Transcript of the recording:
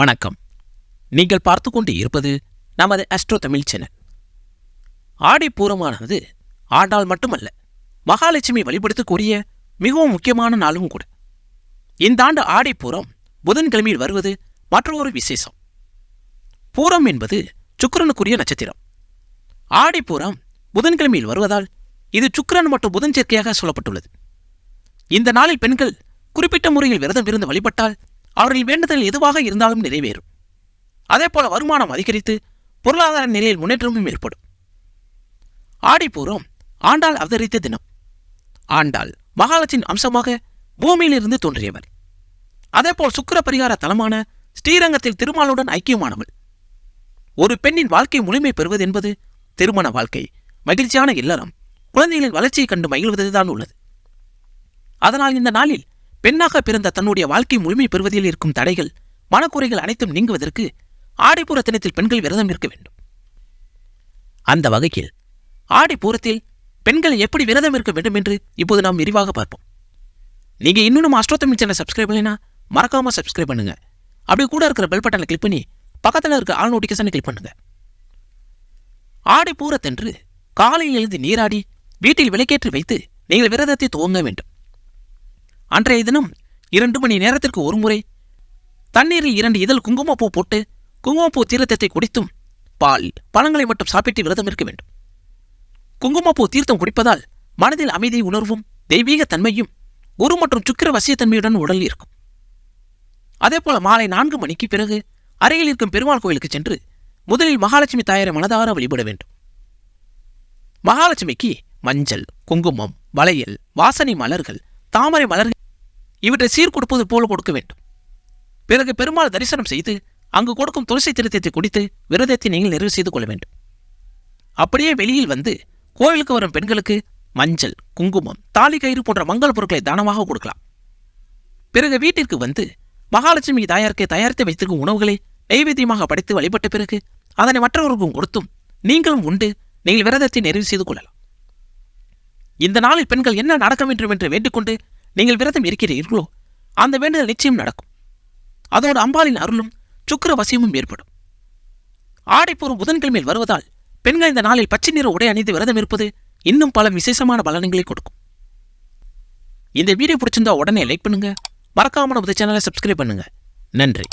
வணக்கம். நீங்கள் பார்த்து கொண்டு இருப்பது நமது அஸ்ட்ரோ தமிழ் சேனல் ஆடி பூரமானது ஆண்டாள் மட்டுமல்ல மகாலட்சுமி வழிபடுத்தக்கூடிய மிகவும் முக்கியமான நாளும் கூட. இந்த ஆண்டு ஆடி பூரம் புதன்கிழமையில் வருவது மற்றொரு விசேஷம். பூரம் என்பது சுக்கரனுக்குரிய நட்சத்திரம். ஆடி பூரம் புதன்கிழமையில் வருவதால் இது சுக்கரன் மற்றும் புதன் சேர்க்கையாக சொல்லப்பட்டுள்ளது. இந்த நாளில் பெண்கள் குறிப்பிட்ட முறையில் விரதம் இருந்து வழிபட்டால் அவர்கள் வேண்டுதல் எதுவாக இருந்தாலும் நிறைவேறும். அதேபோல வருமானம் அதிகரித்து பொருளாதார நிலையில் முன்னேற்றமும் ஏற்படும். ஆடிப்பூரம் ஆண்டாள் அவதரித்த தினம். ஆண்டாள் மகாலட்சின் அம்சமாக பூமியிலிருந்து தோன்றியவர். அதேபோல் சுக்கிர பரிகார தலமான ஸ்ரீரங்கத்தில் திருமாலுடன் ஐக்கியமானவள். ஒரு பெண்ணின் வாழ்க்கை முழுமை பெறுவது என்பது திருமண வாழ்க்கை மகிழ்ச்சியான இல்லறம் குழந்தைகளின் வளர்ச்சியை கண்டு மகிழ்வதுதான் உள்ளது. அதனால் இந்த நாளில் பெண்ணாக பிறந்த தன்னுடைய வாழ்க்கை முழுமை பெறுவதில் இருக்கும் தடைகள் மனக்குறைகள் அனைத்தும் நீங்குவதற்கு ஆடிப்பூர தினத்தில் பெண்கள் விரதம் இருக்க வேண்டும். அந்த வகையில் ஆடிப்பூரத்தில் பெண்கள் எப்படி விரதம் இருக்க வேண்டும் என்று இப்போது நாம் விரிவாக பார்ப்போம். நீங்க இன்னும் நம்ம அஷ்டோத்தமிழ் சேனல் சப்ஸ்கிரைப் பண்ணலைன்னா மறக்காம சப்ஸ்கிரைப் பண்ணுங்க. அப்படி கூட இருக்கிற பெல் பட்டனை கிளிக் பண்ணி பக்கத்தில் இருக்க ஆல் நோட்டிஃபிகேஷனை கிளிக் பண்ணுங்க. ஆடிப்பூரத்தென்று காலையில் எழுந்து நீராடி வீட்டில் விளக்கேற்றி வைத்து நீங்கள் விரதத்தை துவங்க வேண்டும். அன்றைய தினம் இரண்டு மணி நேரத்திற்கு ஒருமுறை தண்ணீரில் இரண்டு இதழ் குங்குமப்பூ போட்டு குங்குமப்பூ தீர்த்தத்தை குடித்தும் பால் பழங்களை மட்டும் சாப்பிட்டு விரதம் இருக்க வேண்டும். குங்குமப்பூ தீர்த்தம் குடிப்பதால் மனதில் அமைதி உணர்வும் தெய்வீக தன்மையும் குரு மற்றும் சுக்கிர வசியத்தன்மையுடன் உடல் இருக்கும். அதேபோல மாலை நான்கு மணிக்கு பிறகு அருகில் இருக்கும் பெருமாள் கோயிலுக்கு சென்று முதலில் மகாலட்சுமி தாயாரை மனதார வழிபட வேண்டும். மகாலட்சுமிக்கு மஞ்சள் குங்குமம் வளையல் வாசனை மலர்கள் தாமரை மலர்கள் இவற்றை சீர்கொடுப்பது போல கொடுக்க வேண்டும். பிறகு பெருமாள் தரிசனம் செய்து அங்கு கொடுக்கும் துளசி திருத்தத்தை குடித்து விரதத்தை நீங்கள் நிறைவு செய்து கொள்ள வேண்டும். அப்படியே வெளியில் வந்து கோவிலுக்கு வரும் பெண்களுக்கு மஞ்சள் குங்குமம் தாலி கயிறு போன்ற மங்கள பொருட்களை தானமாக கொடுக்கலாம். பிறகு வீட்டிற்கு வந்து மகாலட்சுமி தாயாருக்கு தயாரித்து வைத்திருக்கும் உணவுகளை நைவேத்தியமாக படைத்து வழிபட்ட பிறகு அதனை மற்றவர்களுக்கும் கொடுத்தும் நீங்களும் உண்டு நீங்கள் விரதத்தை நிறைவு செய்து கொள்ளலாம். இந்த நாளில் பெண்கள் என்ன நடக்க வேண்டும் என்று வேண்டிக்கொண்டு நீங்கள் விரதம் இருக்கிறீர்களோ அந்த வேண்டுதல் நிச்சயம் நடக்கும். அதோடு அம்பாளின் அருளும் சுக்கிர வசியமும் ஏற்படும் ஆடைப்பூர்வம் புதன்கிழமையில் வருவதால் பெண்கள் இந்த நாளில் பச்சை நிற உடை அணிந்து விரதம் இருப்பது இன்னும் பல விசேஷமான பலன்களை கொடுக்கும். இந்த வீடியோ பிடிச்சிருந்தா உடனே லைக் பண்ணுங்க. மறக்காம நம்ம சேனலை சப்ஸ்கிரைப் பண்ணுங்க. நன்றி.